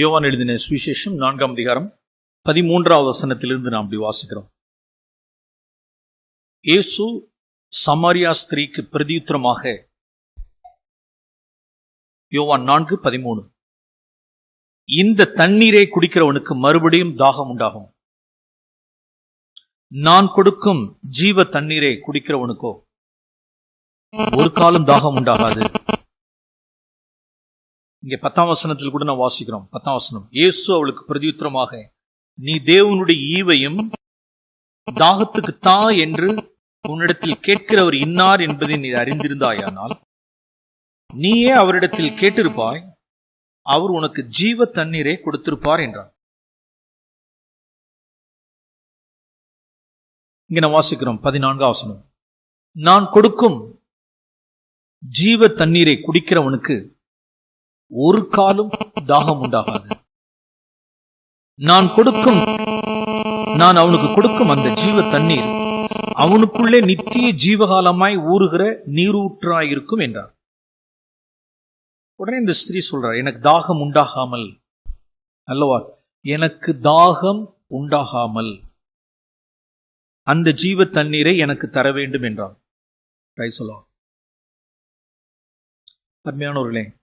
யோவான் எழுதின சுவிசேஷம் நான்காம் அதிகாரம் பதிமூன்றாவது வசனத்திலிருந்து நாம் அப்படி வாசிக்கிறோம். இயேசு சமாரியா ஸ்திரீக்கு பிரதியுத்திரமாக யோவான் நான்கு பதிமூணு. இந்த தண்ணீரை குடிக்கிறவனுக்கு மறுபடியும் தாகம் உண்டாகும். நான் கொடுக்கும் ஜீவ தண்ணீரை குடிக்கிறவனுக்கோ ஒரு காலம் தாகம் உண்டாகாது. இங்க பத்தாம் வசனத்தில் கூட நான் வாசிக்கிறோம். பத்தாம் வசனம். இயேசு அவளுக்கு பிரதியுத்தரமாக நீ தேவனுடைய ஈவையும் தாகத்துக்கு தா என்று உன்னிடத்தில் கேட்கிறவர் இன்னார் என்பதை நீ அறிந்திருந்தாயானால் நீயே அவரிடத்தில் கேட்டிருப்பாய் அவர் உனக்கு ஜீவ தண்ணீரை கொடுத்திருப்பார் என்றார் இங்க நான் வாசிக்கிறோம். பதினான்காம் வசனம். நான் கொடுக்கும் ஜீவ தண்ணீரை குடிக்கிறவனுக்கு ஒரு காலும் தாகம் உண்டாகாது. நான் கொடுக்கும் நான் அவனுக்கு கொடுக்கும் அந்த ஜீவ தண்ணீர் அவனுக்குள்ளே நித்திய ஜீவகாலமாய் ஊறுகிற நீரூற்றாயிருக்கும் என்றார். உடனே இந்த ஸ்திரீ சொல்றார் எனக்கு தாகம் உண்டாகாமல். அல்லவா? எனக்கு தாகம் உண்டாகாமல். அந்த ஜீவ தண்ணீரை எனக்கு தர வேண்டும் என்றான் சொல்லுவான் அருமையானவர்களே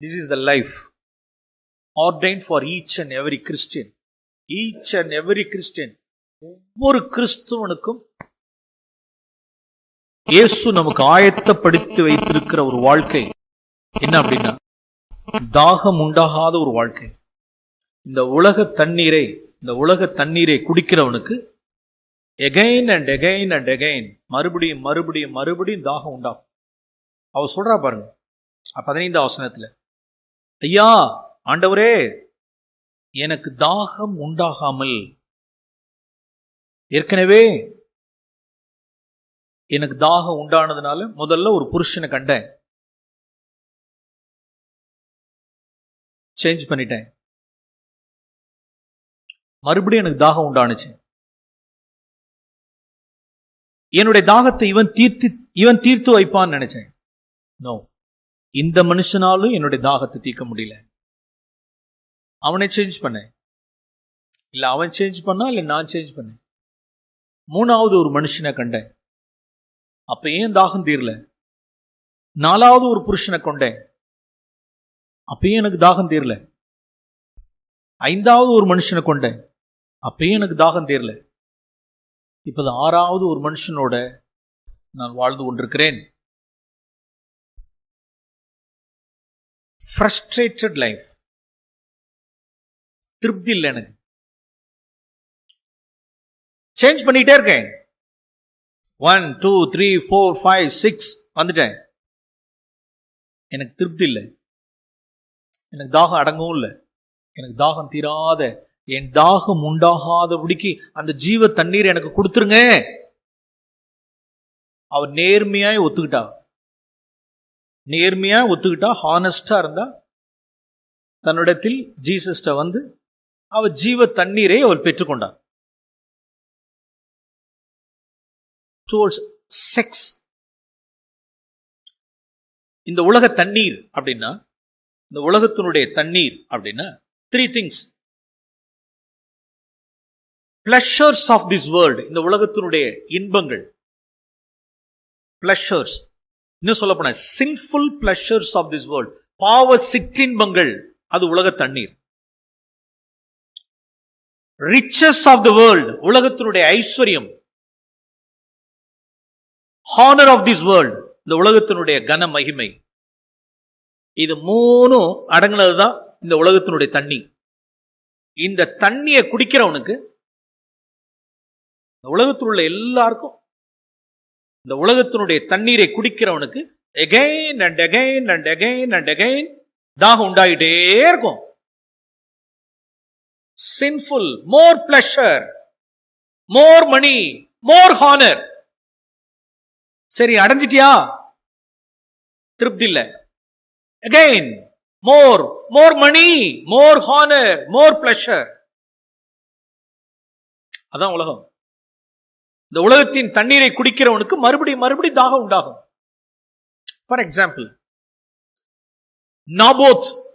This is the life ordained for each and every Christian. Each and every Christian. ஒவ்வொரு கிறிஸ்துவனுக்கும் இயேசு நமக்கு ஆயத்தப்படுத்தி வைத்திருக்கிற ஒரு வாழ்க்கை என்ன அப்படின்னா தாகம் உண்டாகாத ஒரு வாழ்க்கை இந்த உலக தண்ணீரை இந்த உலக தண்ணீரை குடிக்கிறவனுக்கு again and again and again மறுபடியும் மறுபடியும் மறுபடியும் தாகம் உண்டாகும் அவ சொல்றா பாருங்க பதினைந்து வசனத்துல ஐயா ஆண்டவரே எனக்கு தாகம் உண்டாகாமல் ஏற்கனவே எனக்கு தாகம் உண்டானதுனால முதல்ல ஒரு புருஷனை கண்டேன். சேஞ்ச் பண்ணிட்டேன். மறுபடியும் எனக்கு தாகம் உண்டானுச்சு. என்னுடைய தாகத்தை இவன் தீர்த்து இவன் தீர்த்து வைப்பான்னு நினைச்சேன். நோ இந்த மனுஷனாலும் என்னுடைய தாகத்தை தீர்க்க முடியல. அவனை சேஞ்ச் பண்ணேன். இல்ல அவன் சேஞ்ச் பண்ணா இல்ல நான் சேஞ்ச் பண்ணேன். மூணாவது ஒரு மனுஷனை கண்டேன். அப்ப ஏன் தாகம் தீரல? நாலாவது ஒரு புருஷனை கொண்டேன். அப்பயும் எனக்கு தாகம் தீரல? ஐந்தாவது ஒரு மனுஷனை கொண்டேன். அப்பயும் எனக்கு தாகம் தீரல? இப்போது ஆறாவது ஒரு மனுஷனோட நான் வாழ்ந்து கொண்டிருக்கிறேன். ஃப்ரஸ்ட்ரேட்டட் லைஃப் திருப்தி இல்லை எனக்கு. சேஞ்ச் பண்ணிட்டே இருக்கேன். One two three four five six வந்துட்டேன். எனக்கு திருப்தி இல்லை. எனக்கு தாகம் அடங்கவும் இல்லை. எனக்கு தாகம் தீராத என் தாகம் உண்டாகாதபடிக்கு அந்த ஜீவ தண்ணீர் எனக்கு கொடுத்துருங்க. அவர் நேர்மையாய் ஒத்துக்கிட்டா நேர்மையாக ஒத்துக்கிட்டா ஹானஸ்டாக இருந்தால் தன்னிடத்தில் ஜீசஸ்ட வந்து அவர் ஜீவ தண்ணீரை அவர் பெற்றுக்கொண்டார். டுவர்ட்ஸ் செக்ஸ் இந்த உலக தண்ணீர் அப்படின்னா இந்த உலகத்தினுடைய தண்ணீர் அப்படின்னா three things pleasures of this world இந்த உலகத்தினுடைய இன்பங்கள். பிளஷர்ஸ் இன்னும் சொல்ல போன sinful pleasures of this world பாவ சிற்றின்பங்கள் அது உலக தண்ணீர். ரிச்சஸ் ஆஃப் த வேர்ல்ட் உலகத்தினுடைய ஐஸ்வர்யம். ஹானர் ஆஃப் திஸ் வேர்ல்ட் இந்த உலகத்தினுடைய கன மகிமை. இது மூணும் அடங்கினதுதான் இந்த உலகத்தினுடைய தண்ணி இந்த தண்ணியை குடிக்கிறவனுக்கு இந்த உலகத்தில் உள்ள எல்லாருக்கும் இந்த உலகத்தினுடைய தண்ணீரை குடிக்கிறவனுக்கு again and again and again and again தாகம் உண்டாகிட்டே இருக்கும். Sinful more pleasure more money more honour சரி அடைஞ்சிட்டியா? திருப்தி இல்ல. Again more more money more honour more pleasure அதான் உலகம். இந்த உலகத்தின் தண்ணீரை குடிக்கிறவனுக்கு மறுபடியும் மறுபடியும் தாகம் உண்டாகும். For example Naboth.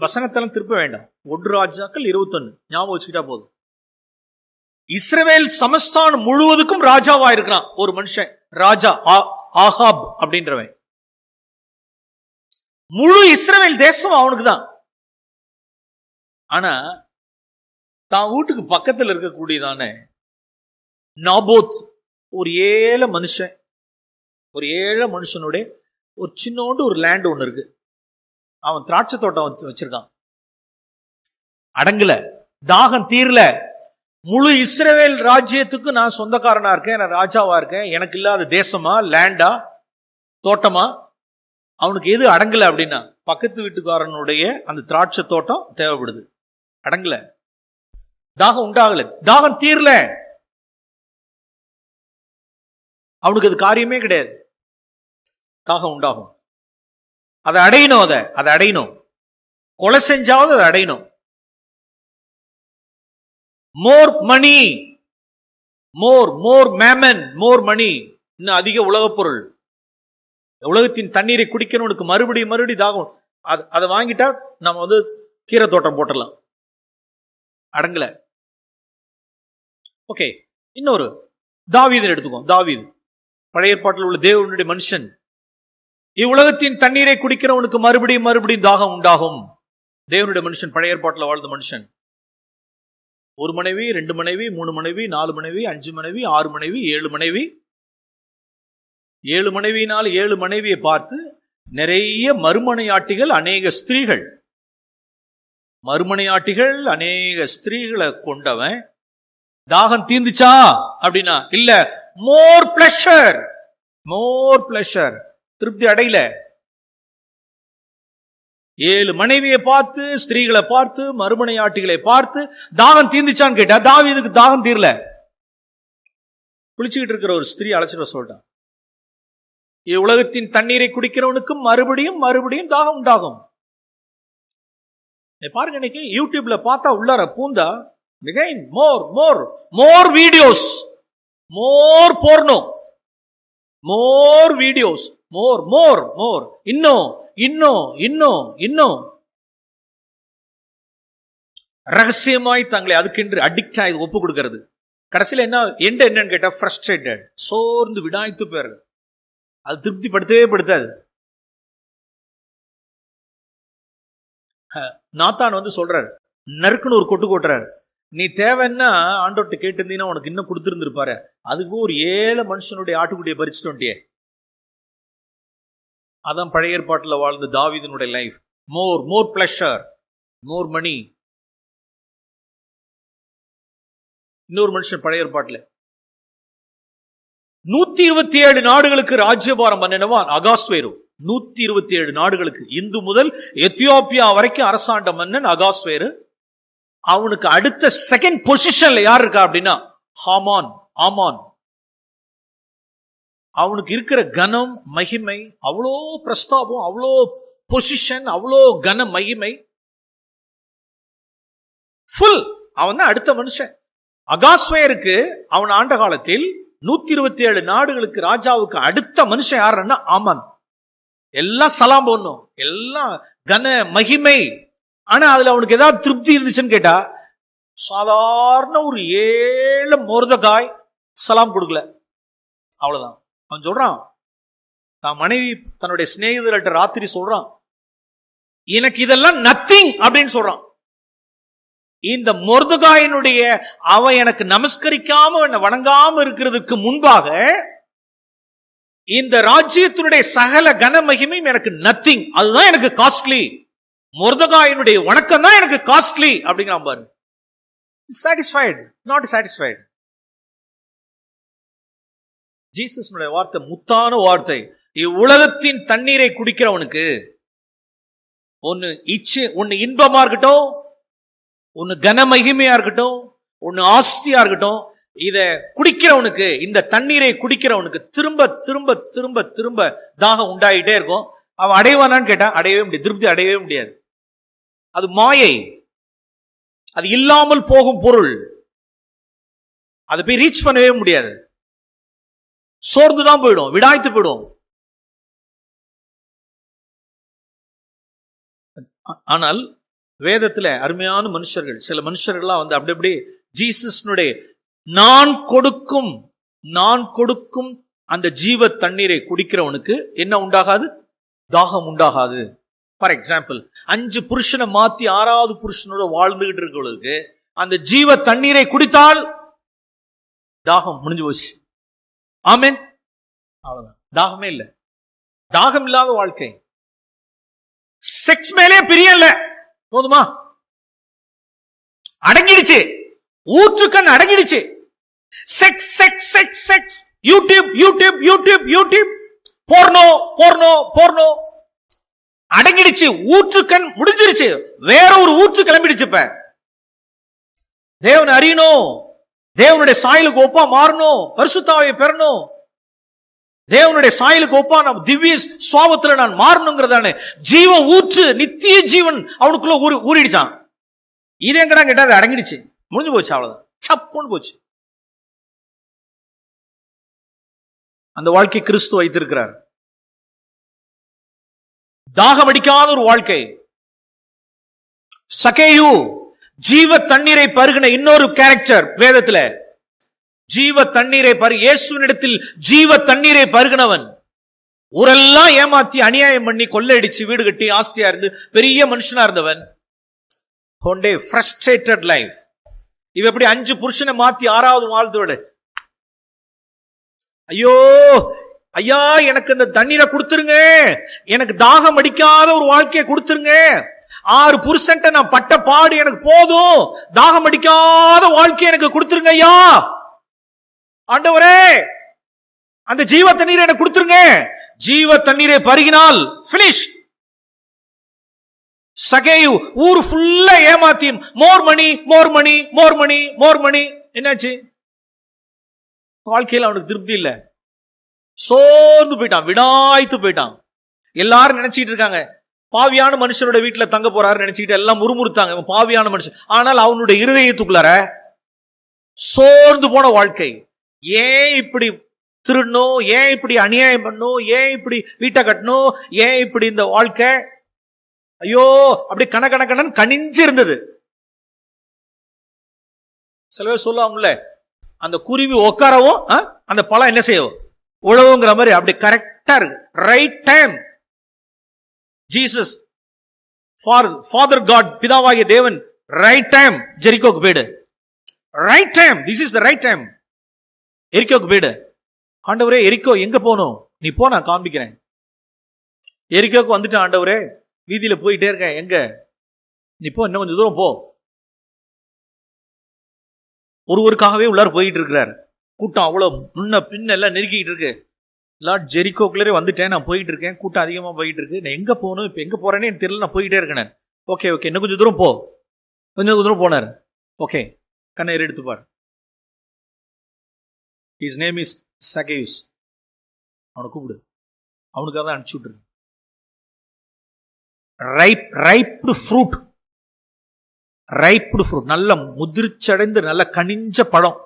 வசனத்தெல்லாம் திருப்ப வேண்டாம். ஒன்று ராஜாக்கள் இருபத்தொன்னு. ஞாபகம் வச்சுக்கிட்டா போதும். இஸ்ரவேல் சமஸ்தானம் முழுவதுக்கும் ராஜாவா இருக்கிறான். ஒரு மனுஷன் ராஜா ஆ- அப்படின்றவன். முழு இஸ்ரவேல் தேசம் அவனுக்கு தான் ஆனா தான் வீட்டுக்கு பக்கத்துல இருக்கக்கூடியதான நாபோத் ஒரு ஏழை மனுஷன் ஒரு ஏழை மனுஷனுடைய ஒரு சின்னோண்டு ஒரு லேண்ட் ஒன்று இருக்கு. அவன் திராட்சை தோட்டம் வச்சு- வச்சிருக்கான். அடங்கல. தாகம் தீரல. முழு இஸ்ரேவேல் ராஜ்யத்துக்கு நான் சொந்தக்காரனா இருக்கேன் நான் ராஜாவா இருக்கேன். எனக்கு இல்லாத தேசமா லேண்டா தோட்டமா? அவனுக்கு எது அடங்கல அப்படின்னா பக்கத்து வீட்டுக்காரனுடைய அந்த திராட்சை தோட்டம் தேவைப்படுது. அடங்கல. தாகம் உண்டாகல. தாகம் தீரல. அவனுக்கு அது காரியமே கிடையாது. தாகம் உண்டாகும். அதை அடையணும் அதை அதை அடையணும். கொலை செஞ்சாவது அதை அடையணும். மோர் மணி மோர் மோர் மேமன் மோர் மணி. இன்னும் அதிக உலகப் பொருள். உலகத்தின் தண்ணீரை குடிக்கணும்னுக்கு மறுபடியும் மறுபடியும் தாகம். அது- அதை வாங்கிட்டா நம்ம வந்து கீரை தோட்டம் போட்டுடலாம். அடங்கல. ஓகே இன்னொரு. தாவீதன் எடுத்துக்கோ தாவீது. பழைய ஏற்பாட்டில் உள்ள தேவனுடைய மனுஷன் இவ்வுலகத்தின் தண்ணீரை குடிக்கிறவனுக்கு மறுபடியும் மறுபடியும் தாகம் உண்டாகும். தேவனுடைய மனுஷன் பழைய ஏற்பாட்டில் வாழ்ந்த மனுஷன். ஒரு மனைவி ரெண்டு மனைவி மூணு மனைவி நாலு மனைவி அஞ்சு மனைவி ஆறு மனைவி ஏழு மனைவி. ஏழு மனைவியினால் ஏழு மனைவியை பார்த்து நிறைய மறுமனையாட்டிகள் அநேக ஸ்திரீகள். மறுமனையாட்டிகள் அநேக ஸ்திரீகளை கொண்டவன் தாகம் தீந்துச்சா அப்படின்னா இல்ல மோர் பிளஷர் மோர் பிளஷர் திருப்தி அடையல. ஏழு மனைவியை பார்த்து ஸ்திரீகளை பார்த்து மறுமனையாட்டிகளை பார்த்து தாகம் தீந்துச்சான்னு கேட்டா தாவீதுக்கு தாகம் தீரல. குளிச்சுக்கிட்டு இருக்கிற ஒரு ஸ்திரீ அழைச்சிட சொல்லிட்டான். உலகத்தின் தண்ணீரை குடிக்கிறவனுக்கு மறுபடியும் மறுபடியும் தாகம் உண்டாகும். பாருங்க இன்னைக்கு யூடியூப்ல பார்த்தா உள்ளார பூந்தா மிகைன் மோர் மோர் மோர் வீடியோஸ் மோர் போர்னோ மோர் வீடியோஸ் மோர் மோர் மோர் இன்னும் இன்னும் இன்னும் இன்னும் ரகசியமாய் தங்களை அதுக்கென்று அடிக்ட் ஆகி ஒப்பு கொடுக்கிறது. கடைசியில என்ன எண்ட் என்னன்னு கேட்டா ஃப்ரஸ்ட்ரேட்டட் சோர்ந்து விடாய்த்து போயிரு அது திருப்திப்படுத்தவே படுத்தாது. நாத்தான் வந்து சொல்றாரு. நறுக்குன்னு ஒரு கொட்டு கொட்டுறாரு. நீ தேவைன்னா ஆண்டோட்ட கேட்டிருந்தீங்கன்னா உனக்கு இன்னும் கொடுத்துருந்துருப்பாரு. அதுக்கும் ஒரு ஏழை மனுஷனுடைய ஆட்டுக்குட்டியை பறிச்சுட்டு வந்துட்டியே. அதான் பழைய ஏற்பாட்டில் வாழ்ந்த தாவிதனுடைய லைஃப் மோர் மோர் பிளஷர் மோர் மணி இன்னொரு மனுஷன் பழைய ஏற்பாட்டில். நூத்தி இருபத்தி ஏழு நாடுகளுக்கு ராஜ்யபாரம் பண்ணினவான் அகாஸ்வேரு. நூத்தி இருபத்தி ஏழு நாடுகளுக்கு. இந்து முதல் எத்தியோப்பியா வரைக்கும் அரசாண்ட மன்னன் அகாஸ்வேரு. அவனுக்கு அடுத்த செகண்ட் பொசிஷன்ல யார் இருக்கா அப்படின்னா ஹாமான் ஆமான். அவனுக்கு இருக்கிற கனம் மகிமை அவ்வளோ பிரஸ்தாபம் அவ்வளோ பொசிஷன் அவ்வளோ கன மகிமை. ஃபுல் அவன் தான் அடுத்த மனுஷன். அகாஸ்வயருக்கு அவன் ஆண்ட காலத்தில் நூத்தி இருபத்தி ஏழு நாடுகளுக்கு ராஜாவுக்கு அடுத்த மனுஷன் யாருன்னா ஆமான். எல்லாம் சலாம் போடணும். எல்லாம் கன மகிமை. ஆனா அதுல அவனுக்கு ஏதாவது திருப்தி இருந்துச்சுன்னு கேட்டா சாதாரண ஒரு ஏழு மோர்தகாய் சலாம் கொடுக்கல. அவ்வளவுதான். அவன் சொல்றான். தான் மனைவி தன்னுடைய சிநேகிதர்கிட்ட ராத்திரி சொல்றான். எனக்கு இதெல்லாம் நத்திங் அப்படின்னு சொல்றான். இந்த மொர்தகாயினுடைய அவன் எனக்கு நமஸ்கரிக்காம என்னை வணங்காம இருக்கிறதுக்கு முன்பாக இந்த ராஜ்யத்தினுடைய சகல கன மகிமையும் எனக்கு நத்திங் அதுதான் எனக்கு காஸ்ட்லி மொர்தகாயினுடைய வணக்கம் தான் எனக்கு காஸ்ட்லி அப்படிங்கிறான் பாரு. சாட்டிஸ்ஃபைடு நாட் சாட்டிஸ்ஃபைடு ஜீசஸ்னுடைய வார்த்தை முத்தான வார்த்தை. இவ்வுலகத்தின் தண்ணீரை குடிக்கிறவனுக்கு ஒன்னு இச்சு ஒன்னு இன்பமா இருக்கட்டும் ஒன்னு கன மகிமையா இருக்கட்டும் ஒன்னு ஆஸ்தியா இருக்கட்டும் இத குடிக்கிறவனுக்கு இந்த தண்ணீரை குடிக்கிறவனுக்கு திரும்ப திரும்ப திரும்ப திரும்ப தாகம் உண்டாயிட்டே இருக்கும். அவன் அடைவானான்னு கேட்டா அடையவே முடியாது. திருப்தி அடையவே முடியாது. அது மாயை. அது இல்லாமல் போகும் பொருள். அதை போய் ரீச் பண்ணவே முடியாது. சோர்ந்து தான் போயிடும் விடாய்த்து போயிடும். ஆனால் வேதத்துல அருமையான மனுஷர்கள் சில மனுஷர்கள்லாம் வந்து அப்படி அப்படி ஜீசஸ்னுடைய நான் கொடுக்கும் நான் கொடுக்கும் அந்த ஜீவ தண்ணீரை குடிக்கிறவனுக்கு என்ன உண்டாகாது? தாகம் உண்டாகாது. ஃபார் எக்ஸாம்பிள் அஞ்சு புருஷனை மாத்தி ஆறாவது புருஷனோட வாழ்ந்துகிட்டு இருக்கிறவங்களுக்கு அந்த ஜீவ தண்ணீரை குடித்தால் தாகம் முடிஞ்சு போச்சு. ஆமேன். அவ்வளவுதான். தாகமே இல்ல. தாகம் இல்லாத வாழ்க்கை. செக்ஸ் மேலே பிரிய இல்ல. போதுமா? அடங்கிடுச்சு. ஊற்றுக்கண் அடங்கிடுச்சு. Sex sex sex sex YouTube YouTube YouTube YouTube porno porno porno அடங்கிடுச்சு ஊற்றுக்கண் முடிஞ்சிருச்சு. வேற ஒரு ஊற்று கிளம்பிடுச்சு இப்ப. அறியணும். தேவனுடைய சாயலுக்கு ஒப்பா மாறணும். பரிசுத்தாவை பெறணும். தேவனுடைய சாயலுக்கு ஒப்பா நான் திவ்ய சுவாபத்துல நான் மாறணுங்கிறதான. ஜீவ ஊற்று நித்திய ஜீவன் அவனுக்குள்ள ஊறி ஊறிடுச்சான். இது எங்கடா கேட்டா அது அடங்கிடுச்சு. முடிஞ்சு போச்சு அவ்வளவுதான். சப்புன்னு போச்சு. அந்த வாழ்க்கை கிறிஸ்து வைத்திருக்கிறார். தாகம் அடிக்காத ஒரு வாழ்க்கை. சகேயு ஜீவ தண்ணீரை பருகின இன்னொரு கேரக்டர் வேதத்துல. ஜீவ தண்ணீரை பரு இயேசுவினிடத்தில் ஜீவ தண்ணீரை பருகினவன். ஊரெல்லாம் ஏமாத்தி அநியாயம் பண்ணி கொள்ளையடிச்சு வீடு கட்டி ஆஸ்தியா இருந்து பெரிய மனுஷனா இருந்தவன். ஹோண்டே ஃப்ரஸ்ட்ரேட்டட் லைஃப் இவ எப்படி அஞ்சு புருஷனை மாத்தி ஆறாவது வாழ்ந்தோட ஐயோ ஐயா எனக்கு இந்த தண்ணீரை கொடுத்துருங்க. எனக்கு தாகம் அடிக்காத ஒரு வாழ்க்கையை கொடுத்துருங்க. ஆறு புருஷன்ட்ட நான் பட்ட பாடு எனக்கு போதும். தாகம் அடிக்காத வாழ்க்கையை எனக்கு கொடுத்துருங்க ஐயா. ஆண்டவரே அந்த ஜீவ தண்ணீரை எனக்கு கொடுத்துருங்க. ஜீவ தண்ணீரை பருகினால் பினிஷ் சகேயு ஊர் ஃபுல்லா ஏமாத்தி மோர் மணி மோர் மணி மோர் மணி மோர் மணி. என்னாச்சு? வாழ்க்கையில் அவனுக்கு திருப்தி இல்லை. சோர்ந்து போயிட்டான் விடாய்த்து போயிட்டான். எல்லாரும் நினைச்சிட்டு இருக்காங்க. பாவியான மனுஷனோட வீட்டுல தங்க போறாரு நினைச்சுக்கிட்டு எல்லாம் முறுமுறுத்தாங்க. பாவியான மனுஷன். ஆனால் அவனுடைய இருதயத்துக்குள்ளார சோர்ந்து போன வாழ்க்கை. ஏன் இப்படி திருடணும்? ஏன் இப்படி அநியாயம் பண்ணும் ஏன் இப்படி வீட்டை கட்டணும்? ஏன் இப்படி இந்த வாழ்க்கை? ஐயோ அப்படி கணக்கணக்கணன் கணிஞ்சு கனிஞ்சு இருந்தது. சில பேர் சொல்லுவாங்கல்ல அந்த குருவி உட்காரவும் ஆ, அந்த பழம் என்ன செய்யவும் உழவுங்கிற மாதிரி அப்படி கரெக்டா இருக்கு. Right time Jesus for father God பிதாவாகிய தேவன் ரைட் டைம் ஜெரிகோக்கு போயிடு. Right time this is the right time எரிக்கோக்கு போயிடு. ஆண்டவரே எரிக்கோ எங்க போகணும்? நீ போ நான் காண்பிக்கிறேன். எரிக்கோக்கு வந்துட்டான் ஆண்டவரே. வீதியில போயிட்டே இருக்கேன். எங்க? நீ போ இன்னும் கொஞ்சம் தூரம் போ. ஒருவருக்காகவே உள்ளார் போயிட்டு இருக்கிறார். கூட்டம் அவ்வளோ முன்ன பின்ன எல்லாம் நெருக்கிட்டு இருக்கு. லார்ட் ஜெரிகோக்குள்ளே வந்துட்டேன் நான் போயிட்டு இருக்கேன் கூட்டம் அதிகமாக போயிட்டு இருக்கு நான் எங்கே போகணும்? இப்போ எங்கே போறேனே எனக்கு தெரியல நான் போயிட்டே இருக்கேன். Okay okay. இன்னும் கொஞ்சம் தூரம் போ. கொஞ்சம் தூரம் போனார். ஓகே. கண்ணை எடுத்து பார். இஸ் நேம் இஸ் சகேஸ் அவனை கூப்பிடு. அவனுக்காக தான் அனுப்பிச்சு விட்டுரு. Ripe riped fruit riped fruit நல்ல முதிர்ச்சடைந்து நல்ல கனிஞ்ச பழம்.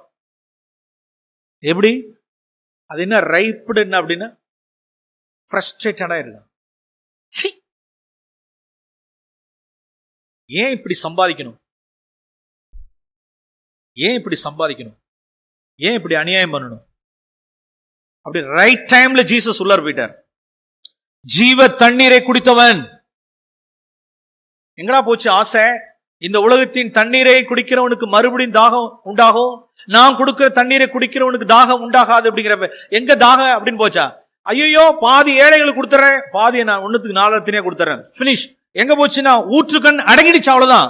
எப்படி? அது என்ன ரைப்டு என்ன அப்படின்னா ஃப்ரஸ்ட்ரேட்டடாக இருக்கும் ச்சீ! ஏன் இப்படி சம்பாதிக்கணும்? ஏன் இப்படி சம்பாதிக்கணும்? ஏன் இப்படி அநியாயம் பண்ணணும்? அப்படி ரைட் டைம்ல ஜீசஸ் உள்ளார் போயிட்டார். ஜீவ தண்ணீரை குடித்தவன். எங்கடா போச்சு ஆசை? இந்த உலகத்தின் தண்ணீரை குடிக்கிறவனுக்கு மறுபடியும் தாகம் உண்டாகும்? நான் கொடுக்கிற தண்ணீரை குடிக்கிறவனுக்கு தாகம் உண்டாகாது அப்படிங்கிறப்ப எங்க தாகம் அப்படின்னு போச்சா? ஐயோ பாதி ஏழைகளுக்கு கொடுத்துறேன் பாதியை நான் ஒண்ணுத்துக்கு நாலத்தினே கொடுத்துறேன். பினிஷ் எங்க போச்சுன்னா ஊற்றுக்கண் அடங்கிடுச்சு அவ்வளவுதான்.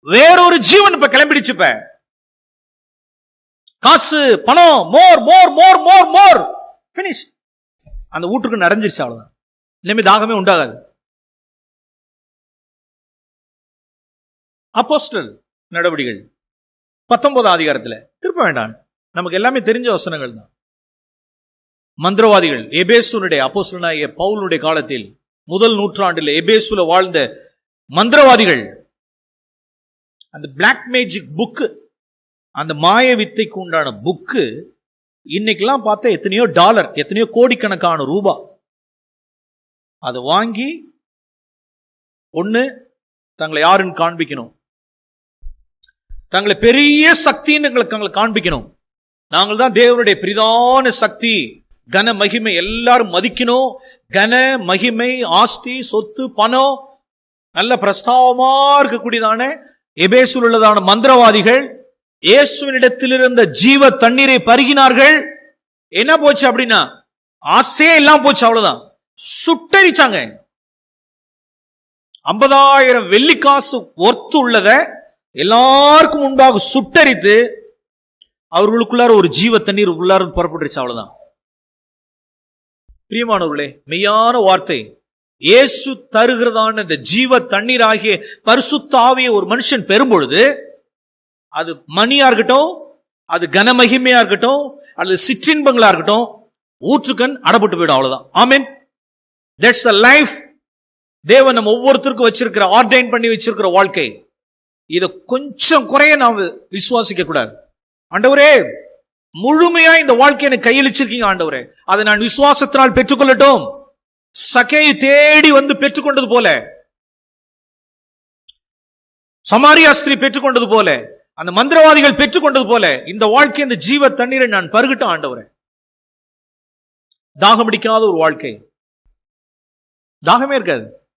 வேறொரு ஜீவன் இப்ப கிளம்பிடுச்சு இப்ப. காசு பணம் மோர் மோர் மோர் மோர் மோர். பினிஷ் அந்த ஊற்றுக்கண் அடைஞ்சிருச்சு அவ்வளவுதான். இனிமே தாகமே உண்டாகாது. அப்போஸ்டல் நடவடிக்கைகள். பத்தொன்பதாம் அதிகாரத்தில். திருப்ப வேண்டாம். நமக்கு எல்லாமே தெரிஞ்ச வசனங்கள் தான். மந்திரவாதிகள் எபேசுனுடைய அப்போசனாகிய பவுலுடைய காலத்தில் முதல் நூற்றாண்டில் எபேசுல வாழ்ந்த மந்திரவாதிகள் அந்த பிளாக் மேஜிக் புக்கு அந்த மாய வித்தைக்கு உண்டான புக்கு இன்னைக்கெல்லாம் பார்த்தா எத்தனையோ டாலர் எத்தனையோ கோடிக்கணக்கான ரூபா. அதை வாங்கி ஒன்று தங்களை யாருன்னு காண்பிக்கணும்? தங்களை பெரிய சக்தின்னு எங்களுக்கு தங்களை காண்பிக்கணும். நாங்கள் தான் தேவனுடைய பிரிதான சக்தி. கன மகிமை எல்லாரும் மதிக்கணும். கன மகிமை ஆஸ்தி சொத்து பணம் நல்ல பிரஸ்தாவமா இருக்கக்கூடியதான எபேசுல் உள்ளதான மந்திரவாதிகள் இயேசுவினிடத்தில் இருந்த ஜீவ தண்ணீரை பருகினார்கள். என்ன போச்சு அப்படின்னா ஆசையே எல்லாம் போச்சு அவ்வளவுதான். சுட்டரிச்சாங்க. ஐம்பதாயிரம் வெள்ளிக்காசு ஒர்த்து உள்ளதை எல்லாருக்கும் முன்பாக சுட்டரித்து அவர்களுக்குள்ளார ஒரு ஜீவ தண்ணீர் உள்ளார புறப்பட்டுருச்சு அவ்வளவுதான். பிரியமானவர்களே மெய்யான வார்த்தை. இயேசு தருகிறதான இந்த ஜீவ தண்ணீர் ஆகிய பரிசுத்தாவிய ஒரு மனுஷன் பெறும் பொழுது அது மணியா இருக்கட்டும் அது கனமகிமையா இருக்கட்டும் அல்லது சிற்றின்பங்களா இருக்கட்டும் ஊற்றுக்கண் அடப்பட்டு போயிடும் அவ்வளவுதான். ஆமீன். தட்ஸ் த லைஃப் தேவன் நம்ம ஒவ்வொருத்தருக்கும் வச்சிருக்கிற ஆர்டைன் பண்ணி வச்சிருக்கிற வாழ்க்கை. இதை கொஞ்சம் குறைய நாம் விசுவாசிக்க கூடாது. ஆண்டவரே முழுமையா இந்த வாழ்க்கையை எனக்கு கையளிச்சிருக்கீங்க ஆண்டவரே. அதை நான் விசுவாசத்தினால் பெற்றுக்கொள்ளட்டும். சகையை தேடி வந்து பெற்றுக்கொண்டது போல. சமாரியா ஸ்திரீ பெற்றுக்கொண்டது போல. அந்த மந்திரவாதிகள் பெற்றுக்கொண்டது போல. இந்த வாழ்க்கை இந்த ஜீவ தண்ணீரை நான் பருகட்டும் ஆண்டவரே. தாகம் அடிக்காத ஒரு வாழ்க்கை. தாகமே இருக்காது.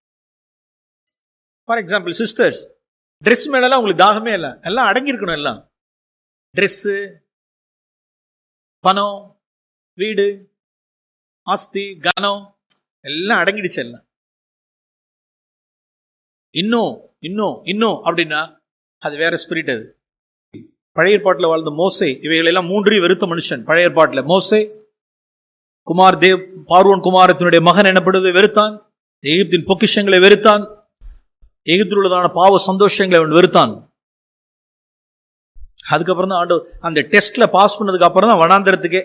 ஃபார் எக்ஸாம்பிள் சிஸ்டர்ஸ் ட்ரெஸ் மேலெல்லாம் உங்களுக்கு தாகமே இல்லை. எல்லாம் அடங்கியிருக்கணும் எல்லாம். ட்ரெஸ்ஸு பணம் வீடு ஆஸ்தி கனம் எல்லாம் அடங்கிடுச்சு எல்லாம். இன்னும் இன்னும் இன்னும் அப்படின்னா அது வேற ஸ்பிரிட் அது. பழைய ஏற்பாட்டில் வாழ்ந்த மோசை இவைகளெல்லாம் மூன்றையும் வெறுத்த மனுஷன். பழைய ஏற்பாட்டில் மோசை குமார் தேவ் பார்வன் குமாரத்தினுடைய மகன் எனப்படுவதை வெறுத்தான் எகிப்தின் பொக்கிஷங்களை வெறுத்தான் எகிப்தில் பாவ சந்தோஷங்களை அவன் வெறுத்தான். அதுக்கப்புறம் தான் ஆண்டு அந்த டெஸ்ட்ல பாஸ் பண்ணதுக்கு அப்புறம் தான் வனாந்திரத்துக்கே